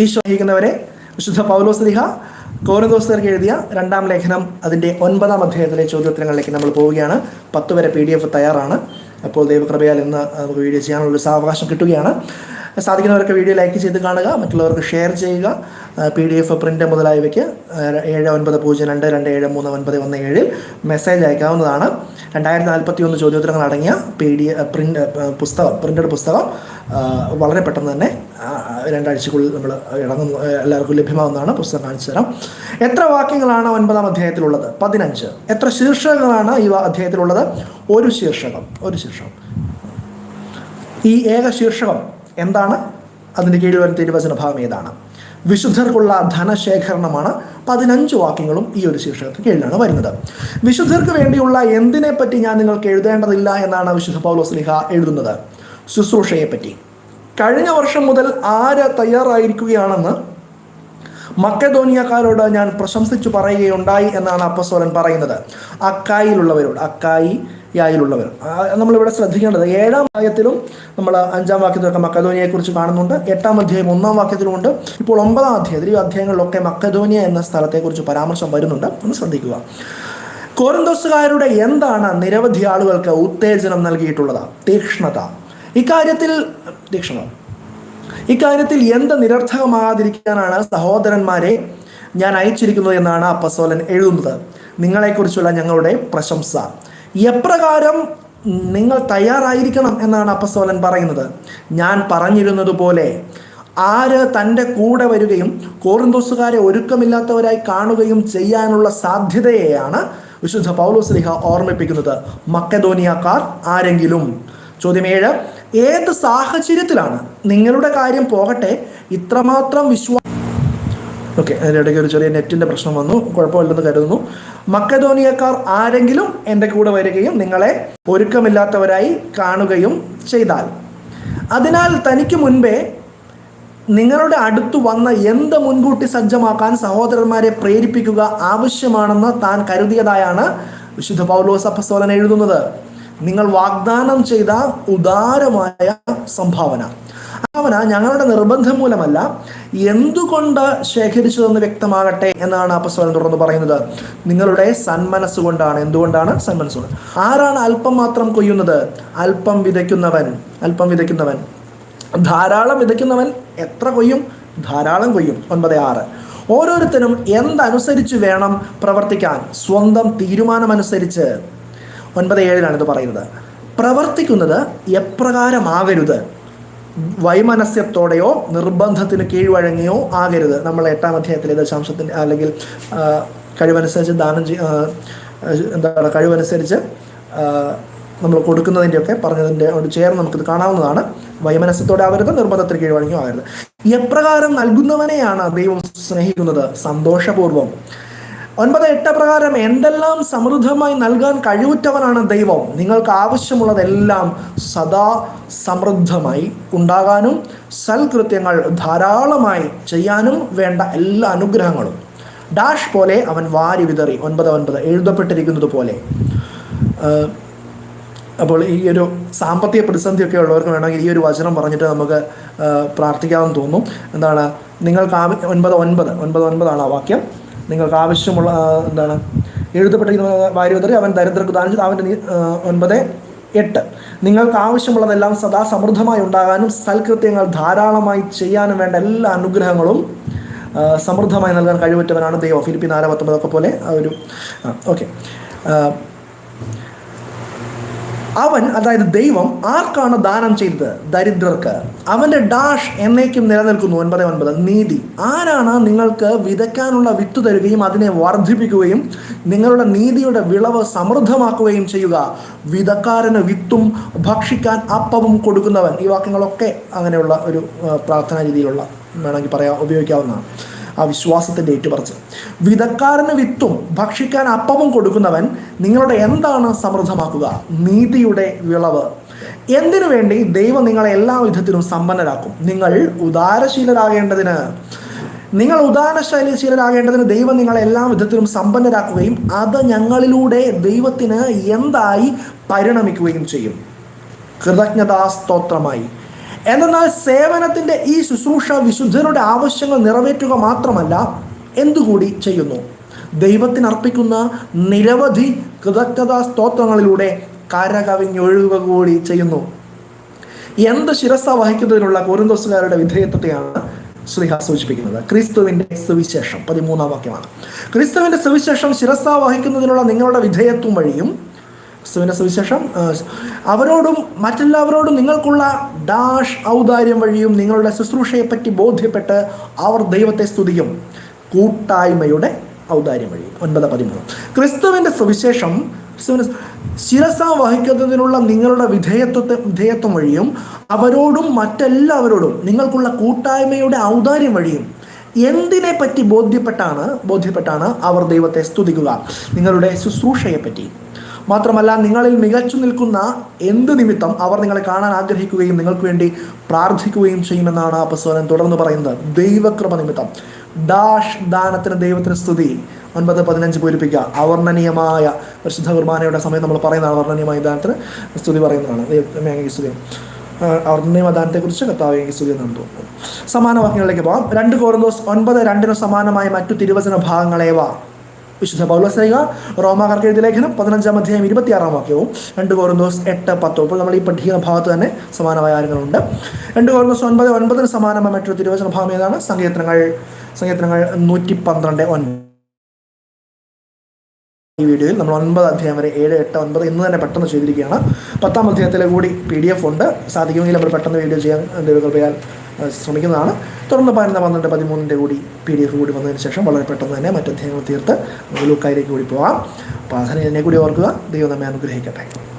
ഈശോ നയിക്കുന്നവരെ വിശുദ്ധ പൗലോസ്ലിഹ കോരദോസ്തർക്ക് എഴുതിയ രണ്ടാം ലേഖനം അതിന്റെ ഒൻപതാം അധ്യായത്തിലെ ചോദ്യോത്തരങ്ങളിലേക്ക് നമ്മൾ പോവുകയാണ്. പത്ത് വരെ പി ഡി എഫ് തയ്യാറാണ്. അപ്പോൾ ദൈവകൃപയാൽ ഇന്ന് നമുക്ക് വീഡിയോ ചെയ്യാനുള്ള സാവകാശം കിട്ടുകയാണ്. സാധിക്കുന്നവരൊക്കെ വീഡിയോ ലൈക്ക് ചെയ്ത് കാണുക മറ്റുള്ളവർക്ക് ഷെയർ ചെയ്യുക. പി ഡി എഫ് പ്രിന്റ് മുതലായവയ്ക്ക് ഏഴ് ഒൻപത് പൂജ്യം രണ്ട് രണ്ട് ഏഴ് മൂന്ന് ഒൻപത് ഒന്ന് ഏഴിൽ മെസ്സേജ് അയക്കാവുന്നതാണ്. രണ്ടായിരത്തി നാൽപ്പത്തി ഒന്ന് ചോദ്യോത്തരങ്ങൾ അടങ്ങിയ പി ഡി പ്രിന്റ് പുസ്തകം പ്രിന്റഡ് പുസ്തകം വളരെ പെട്ടെന്ന് തന്നെ രണ്ടാഴ്ചക്കുള്ളിൽ നമ്മൾ ഇറങ്ങുന്നു എല്ലാവർക്കും ലഭ്യമാകുന്നതാണ് പുസ്തകം കാണിച്ചു തരാം. എത്ര വാക്യങ്ങളാണ് ഒൻപതാം അധ്യായത്തിലുള്ളത്? പതിനഞ്ച്. എത്ര ശീർഷകങ്ങളാണ് ഈ അധ്യായത്തിലുള്ളത്? ഒരു ശീർഷകം ഒരു ശീർഷകം. ഈ ഏക ശീർഷകം എന്താണ്? അതിന്റെ കീഴിൽ വരുന്ന തിരുവചന ഭാഗം ഏതാണ്? വിശുദ്ധർക്കുള്ള ധനശേഖരണമാണ് പതിനഞ്ച് വാക്യങ്ങളും ഈ ഒരു ശീർഷകത്തിന് കീഴിലാണ് വരുന്നത്. വിശുദ്ധർക്ക് വേണ്ടിയുള്ള എന്തിനെ പറ്റി ഞാൻ നിങ്ങൾക്ക് എഴുതേണ്ടതില്ല എന്നാണ് വിശുദ്ധ പൗലോസ്ലിഹ എഴുതുന്നത്. ശുശ്രൂഷയെപ്പറ്റി. കഴിഞ്ഞ വർഷം മുതൽ ആര് തയ്യാറായിരിക്കുകയാണെന്ന് മക്കധോനിയക്കാരോട് ഞാൻ പ്രശംസിച്ചു പറയുകയുണ്ടായി എന്നാണ് അപ്പസ്വലൻ പറയുന്നത്. അക്കായിലുള്ളവരോട് അക്കായി യായിലുള്ളവർ നമ്മളിവിടെ ശ്രദ്ധിക്കേണ്ടത് ഏഴാം അധ്യായത്തിലും നമ്മൾ അഞ്ചാം വാക്യത്തിലൊക്കെ മക്കധോനിയെ കുറിച്ച് കാണുന്നുണ്ട്. എട്ടാം അധ്യായം ഒന്നാം വാക്യത്തിലുമുണ്ട്. ഇപ്പോൾ ഒമ്പതാം അധ്യായത്തിൽ ഈ അധ്യായങ്ങളിലൊക്കെ മക്കധോനിയ എന്ന സ്ഥലത്തെക്കുറിച്ച് പരാമർശം വരുന്നുണ്ട്. ഒന്ന് ശ്രദ്ധിക്കുക. കോരന്തോസുകാരുടെ എന്താണ് നിരവധി ആളുകൾക്ക് ഉത്തേജനം നൽകിയിട്ടുള്ളത്? തീക്ഷ്ണത. ഇക്കാര്യത്തിൽ തീക്ഷ്ണത. ഇക്കാര്യത്തിൽ എന്ത് നിരർത്ഥകമാകാതിരിക്കാനാണ് സഹോദരന്മാരെ ഞാൻ അയച്ചിരിക്കുന്നത് എന്നാണ് അപ്പസോലൻ എഴുതുന്നത്. നിങ്ങളെക്കുറിച്ചുള്ള ഞങ്ങളുടെ പ്രശംസ. എപ്രകാരം നിങ്ങൾ തയ്യാറായിരിക്കണം എന്നാണ് അപ്പസോലൻ പറയുന്നത്. ഞാൻ പറഞ്ഞിരുന്നത് പോലെ ആര് തന്റെ കൂടെ വരികയും കോറിന്തോസുകാരെ ഒരുക്കമില്ലാത്തവരായി കാണുകയും ചെയ്യാനുള്ള സാധ്യതയെയാണ് വിശുദ്ധ പൗലോസ്ലിഹ ഓർമ്മിപ്പിക്കുന്നത്. മക്കധോനിയക്കാർ ആരെങ്കിലും ചോദ്യം ഏഴ് ഏത് സാഹചര്യത്തിലാണ് നിങ്ങളുടെ കാര്യം പോകട്ടെ ഇത്രമാത്രം വിശ്വാസം ഓക്കെ അതിനിടയ്ക്ക് ഒരു ചെറിയ നെറ്റിന്റെ പ്രശ്നം വന്നു. കുഴപ്പമില്ലെന്ന് കരുതുന്നു. മക്കധോനിയക്കാർ ആരെങ്കിലും എന്റെ കൂടെ വരികയും നിങ്ങളെ ഒരുക്കമില്ലാത്തവരായി കാണുകയും ചെയ്താൽ. അതിനാൽ തനിക്ക് മുൻപേ നിങ്ങളുടെ അടുത്ത് വന്ന എന്ത് മുൻകൂട്ടി സജ്ജമാക്കാൻ സഹോദരന്മാരെ പ്രേരിപ്പിക്കുക ആവശ്യമാണെന്ന് താൻ കരുതിയതായാണ് വിശുദ്ധ പൗലോസ് അപ്പസ്തോലൻ എഴുതുന്നത്. നിങ്ങൾ വാഗ്ദാനം ചെയ്ത ഉദാരമായ സംഭാവന. സംഭാവന ഞങ്ങളുടെ നിർബന്ധം മൂലമല്ല എന്തുകൊണ്ട് ശേഖരിച്ചതെന്ന് വ്യക്തമാകട്ടെ എന്നാണ് അപ്പസ്വലം തുടർന്ന് പറയുന്നത്. നിങ്ങളുടെ സന്മനസ്സുകൊണ്ടാണ്. എന്തുകൊണ്ടാണ്? സന്മനസ്സുകൊണ്ട്. ആരാണ് അല്പം മാത്രം കൊയ്യുന്നത്? അല്പം വിതയ്ക്കുന്നവൻ. അല്പം വിതയ്ക്കുന്നവൻ. ധാരാളം വിതയ്ക്കുന്നവൻ എത്ര കൊയ്യും? ധാരാളം കൊയ്യും. ഒൻപത് ആറ്. ഓരോരുത്തരും എന്തനുസരിച്ച് വേണം പ്രവർത്തിക്കാൻ? സ്വന്തം തീരുമാനമനുസരിച്ച്. ഒൻപത് ഏഴിലാണ് ഇത് പറയുന്നത്. പ്രവർത്തിക്കുന്നത് എപ്രകാരമാകരുത് വൈമനസ്യത്തോടെയോ നിർബന്ധത്തിന് കീഴ്വഴങ്ങിയോ ആകരുത്. നമ്മൾ എട്ടാം അധ്യായത്തിലെ ദശാംശത്തിന്റെ അല്ലെങ്കിൽ കഴിവനുസരിച്ച് ദാനം ചെയ് എന്താ എന്താണ് കഴിവനുസരിച്ച് നമ്മൾ കൊടുക്കുന്നതിന്റെയൊക്കെ പറഞ്ഞതിന്റെ ഒരു ചേർന്ന് നമുക്കിത് കാണാവുന്നതാണ്. വൈമനസ്യത്തോടെ ആവരുത് നിർബന്ധത്തിന് കീഴ്വഴങ്ങിയോ ആകരുത്. എപ്രകാരം നൽകുന്നവനെയാണ് ദൈവം സ്നേഹിക്കുന്നത്? സന്തോഷപൂർവം. ഒൻപത് എട്ട് പ്രകാരം എന്തെല്ലാം സമൃദ്ധമായി നൽകാൻ കഴിവുറ്റവനാണ് ദൈവം. നിങ്ങൾക്ക് ആവശ്യമുള്ളതെല്ലാം സദാ സമൃദ്ധമായി ഉണ്ടാകാനും സൽകൃത്യങ്ങൾ ധാരാളമായി ചെയ്യാനും വേണ്ട എല്ലാ അനുഗ്രഹങ്ങളും. ഡാഷ് പോലെ അവൻ വാരി വിതറി ഒൻപത് ഒൻപത് എഴുതപ്പെട്ടിരിക്കുന്നത് പോലെ. അപ്പോൾ ഈ ഒരു സാമ്പത്തിക പ്രതിസന്ധിയൊക്കെ ഉള്ളവർക്ക് വേണമെങ്കിൽ ഈ ഒരു വചനം പറഞ്ഞിട്ട് നമുക്ക് ആ, പ്രാർത്ഥിക്കാമെന്ന് തോന്നും. എന്താണ്? നിങ്ങൾക്ക് ആവ ഒൻപത് ഒൻപത് ഒൻപത് ഒൻപതാണ് ആ വാക്യം. നിങ്ങൾക്ക് ആവശ്യമുള്ള എന്താണ് എഴുതപ്പെട്ടിരിക്കുന്ന വാര്യോദരി അവൻ ദരിദ്രർക്ക് ദാനം ചെയ്ത്. അവന്റെ ഒൻപത് എട്ട്. നിങ്ങൾക്ക് ആവശ്യമുള്ളതെല്ലാം സദാ സമൃദ്ധമായി ഉണ്ടാകാനും സൽകൃത്യങ്ങൾ ധാരാളമായി ചെയ്യാനും വേണ്ട എല്ലാ അനുഗ്രഹങ്ങളും സമൃദ്ധമായി നൽകാൻ കഴിവറ്റവനാണ് ദൈവം. ഫിലിപ്പി നാല് പത്തൊമ്പതൊക്കെ പോലെ ഒരു ഓക്കെ. അവൻ അതായത് ദൈവം ആർക്കാണ് ദാനം ചെയ്തത്? ദരിദ്രർക്ക്. അവന്റെ ഡാഷ് എന്നേക്കും നിലനിൽക്കുന്നു. ഒൻപത് ഒൻപത്. നീതി. ആരാണ് നിങ്ങൾക്ക് വിതയ്ക്കാനുള്ള വിത്ത് തരുകയും അതിനെ വർദ്ധിപ്പിക്കുകയും നിങ്ങളുടെ നീതിയുടെ വിളവ് സമൃദ്ധമാക്കുകയും ചെയ്യുക? വിതക്കാരന് വിത്തും ഭക്ഷിക്കാൻ അപ്പവും കൊടുക്കുന്നവൻ. ഈ വാക്യങ്ങളൊക്കെ അങ്ങനെയുള്ള ഒരു പ്രാർത്ഥനാ രീതിയിലുള്ള വേണമെങ്കിൽ പറയാം ഉപയോഗിക്കാവുന്നതാണ്. ആ വിശ്വാസത്തിന്റെ ഏറ്റുപറച്ചിൽ വിതക്കാരന് വിത്തും ഭക്ഷിക്കാൻ അപ്പവും കൊടുക്കുന്നവൻ നിങ്ങളുടെ എന്താണ് സമൃദ്ധമാക്കുക? നീതിയുടെ വിളവ്. എന്തിനു വേണ്ടി ദൈവം നിങ്ങളെ എല്ലാ വിധത്തിലും സമ്പന്നരാക്കും? നിങ്ങൾ ഉദാരശീലരാകേണ്ടതിന്. നിങ്ങൾ ഉദാരശൈലശീലരാകേണ്ടതിന് ദൈവം നിങ്ങളെ എല്ലാ വിധത്തിലും സമ്പന്നരാക്കുകയും അത് ഞങ്ങളിലൂടെ ദൈവത്തിന് എന്തായി പരിണമിക്കുകയും ചെയ്യും. കൃതജ്ഞതാസ്തോത്രമായി എന്നാൽ സേവനത്തിന്റെ ഈ ശുശ്രൂഷ വിശുദ്ധരുടെ ആവശ്യങ്ങൾ നിറവേറ്റുക മാത്രമല്ല എന്തുകൂടി ചെയ്യുന്നു? ദൈവത്തിന് അർപ്പിക്കുന്ന നിരവധി കൃതജ്ഞതാ സ്തോത്രങ്ങളിലൂടെ കരകവിഞ്ഞൊഴുകുക കൂടി ചെയ്യുന്നു. എന്ത് ശിരസ വഹിക്കുന്നതിനുള്ള കോരിന്തോസുകാരുടെ വിധേയത്വത്തെയാണ് ശ്രീഹ സൂചിപ്പിക്കുന്നത്. ക്രിസ്തുവിന്റെ സുവിശേഷം പതിമൂന്നാം വാക്യമാണ്. ക്രിസ്തുവിന്റെ സുവിശേഷം ശിരസ വഹിക്കുന്നതിനുള്ള നിങ്ങളുടെ വിധേയത്വം വഴിയും ക്രിസ്തുവിന്റെ സുവിശേഷം. അവരോടും മറ്റെല്ലാവരോടും നിങ്ങൾക്കുള്ള ഡാഷ് ഔദാര്യം വഴിയും നിങ്ങളുടെ ശുശ്രൂഷയെപ്പറ്റി ബോധ്യപ്പെട്ട് അവർ ദൈവത്തെ സ്തുതിക്കും. കൂട്ടായ്മയുടെ ഔദാര്യം വഴിയും ഒൻപത് പതിമൂന്ന്. ക്രിസ്തുവിന്റെ സുവിശേഷം ക്രിസ്തുവിന്റെ ശിരസ വഹിക്കുന്നതിനുള്ള നിങ്ങളുടെ വിധേയത്വത്തെ വിധേയത്വം വഴിയും അവരോടും മറ്റെല്ലാവരോടും നിങ്ങൾക്കുള്ള കൂട്ടായ്മയുടെ ഔദാര്യം വഴിയും എന്തിനെ പറ്റി ബോധ്യപ്പെട്ടാണ് ബോധ്യപ്പെട്ടാണ് അവർ ദൈവത്തെ സ്തുതിക്കുക? നിങ്ങളുടെ ശുശ്രൂഷയെപ്പറ്റി. മാത്രമല്ല നിങ്ങളിൽ മികച്ചു നിൽക്കുന്ന എന്ത് നിമിത്തം അവർ നിങ്ങളെ കാണാൻ ആഗ്രഹിക്കുകയും നിങ്ങൾക്ക് വേണ്ടി പ്രാർത്ഥിക്കുകയും ചെയ്യുമെന്നാണ് അപ്പസ്വരൻ തുടർന്ന് പറയുന്നത്. ദൈവകൃപ നിമിത്തം. ഡാഷ് ദാനത്തിന് ദൈവത്തിന് സ്തുതി. ഒൻപത് പതിനഞ്ച് പൂരിപ്പിക്കുക. അവർണനീയമായ പരിശുദ്ധ കുർബാനയുടെ സമയം നമ്മൾ പറയുന്നതാണ്. അവർണനീയമായ ദാനത്തിന് സ്തുതി പറയുന്നതാണ്. ദൈവമേ അങ്ങേക്ക് സ്തുതി. അവർണനീയ ദാനത്തെക്കുറിച്ച് കർത്താവ് അങ്ങേക്ക് സ്തുതി എന്നാണ് തോന്നുന്നു സമാന വാക്യങ്ങളിലേക്ക് പോകാം രണ്ട് കോർന്നോസ് ഒൻപത് രണ്ടിന് സമാനമായ മറ്റു തിരുവചന ഭാഗങ്ങളേവ? വിശുദ്ധ പൗലോസ്ലിക റോമാകർക്ക് എഴുതിയ ലേഖനം പതിനഞ്ചാം അധ്യായം ഇരുപത്തിയാറാം വാക്യവും രണ്ട് കോർന്നോസ് എട്ട് പത്തും. അപ്പോൾ നമ്മൾ ഈ പഠിക്കുന്ന ഭാഗത്ത് തന്നെ സമാനമായ കാര്യങ്ങളുണ്ട്. രണ്ട് കോർന്നോസ് ഒൻപത് ഒൻപതിന് സമാനമായ മറ്റൊരു തിരുവചന ഭാഗം ഏതാണ്? സങ്കീർത്തനങ്ങൾ. സങ്കീർത്തനങ്ങൾ നൂറ്റി പന്ത്രണ്ട് ഒൻപത് ഈ വീഡിയോയിൽ നമ്മൾ ഒൻപത് അധ്യായം വരെ ഏഴ് എട്ട് ഒൻപത് ഇന്ന് തന്നെ പെട്ടെന്ന് ചെയ്തിരിക്കുകയാണ്. പത്താം അധ്യായത്തിലെ കൂടി പി ഡി എഫ് ഉണ്ട്. സാധിക്കുമെങ്കിൽ നമ്മൾ പെട്ടെന്ന് വീഡിയോ ചെയ്യാൻ ദൈവകൃപയാൽ ശ്രമിക്കുന്നതാണ്. തുടർന്ന് പതിനൊന്ന് പന്ത്രണ്ട് പതിമൂന്നിന്റെ കൂടി പി ഡി എഫ് കൂടി വന്നതിന് ശേഷം വളരെ പെട്ടെന്ന് തന്നെ മറ്റു അധ്യയനങ്ങൾ തീർത്ത് ലൂക്കായിലേക്ക് കൂടി പോകാം. അപ്പോൾ അതിനെ കൂടി ഓർക്കുക. ദൈവം നമ്മെ അനുഗ്രഹിക്കട്ടെ.